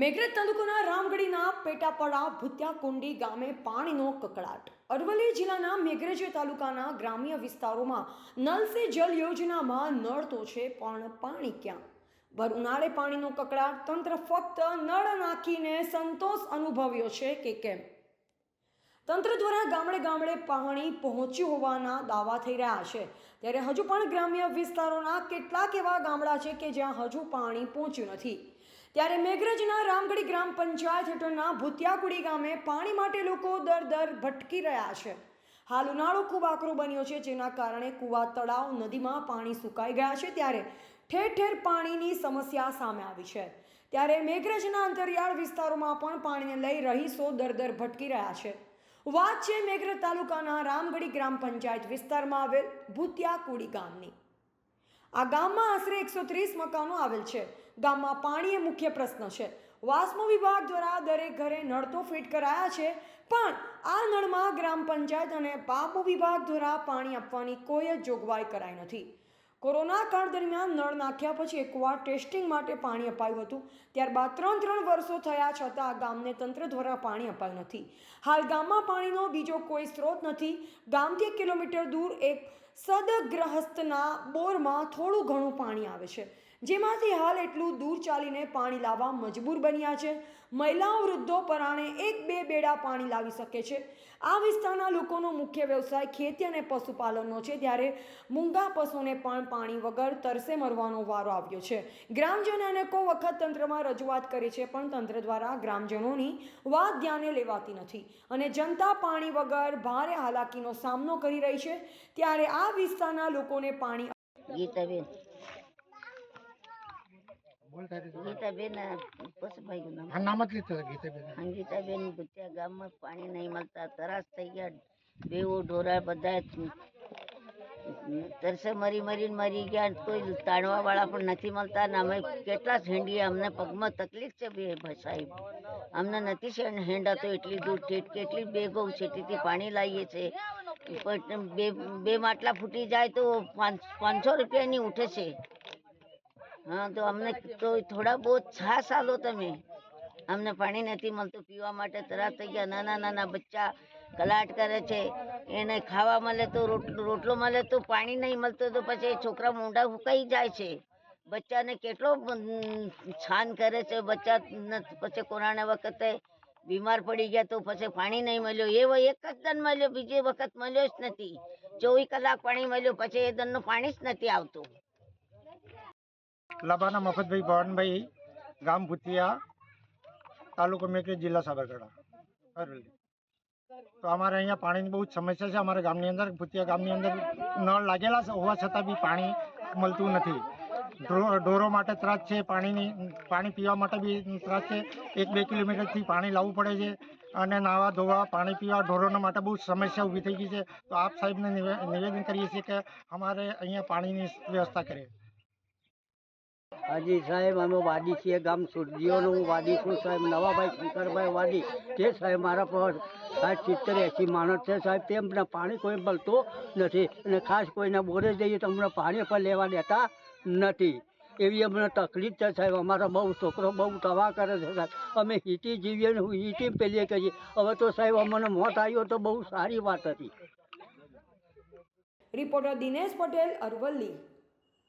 મેઘરજ તાલુકાના રામગઢીના પેટાપડા ભૂત્યાકુંડી ગામે પાણીનો કકળાટ અરવલ્લી જિલ્લાના મેઘરજ તાલુકાના ગ્રામ્ય વિસ્તારોમાં નલ સે જલ યોજનામાં નળ તો છે, પણ પાણી ક્યાં? ભર ઉનાળે પાણીનો કકળાટ તંત્ર ફક્ત નળ નાખીને સંતોષ અનુભવ્યો છે કે કેમ? તંત્ર દ્વારા ગામડે ગામડે પાણી પહોંચ્યું હોવાના દાવા થઈ રહ્યા છે. ત્યારે હજુ પણ ગ્રામ્ય વિસ્તારોના કેટલાક એવા ગામડા છે કે જ્યાં હજુ પાણી પહોંચ્યું નથી. ત્યારે મેઘરજના રામગઢી ગ્રામ પંચાયત હેઠળના ભૂતિયાકુડી ગામે પાણી માટે લોકો દર દર ભટકી રહ્યા છે. હાલ ઉનાળો ખૂબ આકરો બન્યો છે, જેના કારણે કુવા તળાવ નદીમાં પાણી સુકાઈ ગયા છે, ત્યારે ઠેર ઠેર પાણીની સમસ્યા સામે આવી છે. ત્યારે મેઘરજના અંતરિયાળ વિસ્તારોમાં પણ પાણીને લઈ રહીશો દર દર ભટકી રહ્યા છે. વાત છે મેઘરજ તાલુકાના રામગઢી ગ્રામ પંચાયત વિસ્તારમાં આવેલ ભૂતિયાકુડી ગામની. આ ગામમાં આશરે એકસો ત્રીસ મકાનો આવેલ છે. ગામમાં પાણી એ મુખ્ય પ્રશ્ન છે. વાસ્મો વિભાગ દ્વારા દરેક ઘરે નળ તો ફિટ કરાયા છે, પણ આ નળમાં ગ્રામ પંચાયત અને બાબુ વિભાગ દ્વારા પાણી આપવાની કોઈ જ જોગવાઈ કરાઈ નથી. કોરોના કાળ દરમિયાન નળ નાખ્યા પછી એકવાર ટેસ્ટિંગ માટે પાણી અપાયું હતું. ત્યારબાદ ત્રણ ત્રણ વર્ષો થયા છતાં આ ગામને તંત્ર દ્વારા પાણી અપાયું નથી. હાલ ગામમાં પાણીનો બીજો કોઈ સ્ત્રોત નથી. ગામથી એક કિલોમીટર દૂર એક સદગ્રહસ્થના બોરમાં થોડું ઘણું પાણી આવે છે. જેમાંથી હાલ એટલું દૂર ચાલીને પાણી લાવવા મજબૂર બન્યા છે. મહિલાઓ વૃદ્ધો પરાણે એક બે બેડા પાણી લાવી શકે છે. આ વિસ્તારના લોકોનો મુખ્ય વ્યવસાય ખેતી અને પશુપાલનનો છે. ત્યારે મૂંગા પશુને પણ પાણી વગર તરસે મરવાનો વારો આવ્યો છે. ગ્રામજનો અનેકો વખત તંત્રમાં રજૂઆત કરી છે, પણ તંત્ર દ્વારા ગ્રામજનોની વાત ધ્યાને લેવાતી નથી અને જનતા પાણી વગર ભારે હાલાકીનો સામનો કરી રહી છે. ત્યારે આ વિસ્તારના લોકોને પાણી ગીતાબેન ગીતાબેન આ પશુભાઈનું નામ. નામ જ લીધું ગીતાબેન. ગીતાબેન ભૂતિયા ગામમાં પાણી નહીં મળતા તરાસ થઈ ગયા બેવો ઢોરા બધા તરસે મરી મરીને મરી ગયા કોઈ તાણવા વાળા પણ નથી મળતા ને અમે કેટલા હેંડીએ અમને પગમાં તકલીફ છે બે સાહેબ. અમને નથી છે હેંડા તો એટલી દૂર ઠેઠ કેટલી બેગો છેટીથી પાણી લાવીએ છે. પણ બે બે માટલા ફૂટી જાય તો પાંચસો રૂપિયાની ઉઠે છે. હા, તો અમને તો થોડા બહુ છાસ આલો તમે. અમને પાણી નથી મળતું, પીવા માટે તરાસ થઈ ગયા. નાના નાના બચ્ચા કલાટ કરે છે. એને ખાવા મળે તો રોટલો મળે તો પાણી નહીં મળતું તો પછી છોકરા મોઢા ફૂંકાઈ જાય છે. બચ્ચાને કેટલો છાન કરે છે. બચ્ચા પછી કોરોના વખતે બીમાર પડી ગયા તો પછી પાણી નહીં મળ્યો. એવો એક જ દન મળ્યો, બીજી વખત મળ્યો જ નથી. ચોવીસ કલાક પાણી મળ્યું, પછી એ દનનું પાણી જ નથી આવતું. લબાના મફતભાઈ ભવનભાઈ, ગામ ભૂતિયા, તાલુકો મેકરી જિલ્લા સાબરકાંઠા. અરવલ્લી. તો અમારે અહીંયા પાણીની બહુ જ સમસ્યા છે. અમારા ગામની અંદર, ભૂતિયા ગામની અંદર નળ લાગેલા છે. હોવા છતાં બી પાણી મળતું નથી. ઢોરો માટે ત્રાસ છે, પાણીની, પાણી પીવા માટે બી ત્રાસ છે. એક બે કિલોમીટરથી પાણી લાવવું પડે છે અને નાવા ધોવા, પાણી પીવા, ઢોરોના માટે બહુ સમસ્યા ઊભી થઈ ગઈ છે. તો આપ સાહેબને નિવે- નિવેદન કરીએ છીએ કે અમારે અહીંયા પાણીની વ્યવસ્થા કરે હાજી સાહેબ, અમે વાદી છીએ, ગામ સુરજીઓનો હું વાદી છું સાહેબ, નવાભાઈ શંકરભાઈ વાદી તે સાહેબ, મારા પર સાહેબ સિત્તેર એસી માણસ છે સાહેબ તેમને પાણી કોઈ મળતો નથી. અને ખાસ કોઈને બોરે જઈએ તો અમને પાણી પણ લેવા દેતા નથી. એવી અમને તકલીફ છે સાહેબ, અમારો બહુ છોકરો બહુ તવા કરે છે સાહેબ. અમે હીટી જીવીએ ને હીટી પેલીએ કરીએ હવે તો સાહેબ, અમને મોત આવ્યો તો બહુ સારી વાત હતી. રિપોર્ટર દિનેશ પટેલ, અરવલ્લી.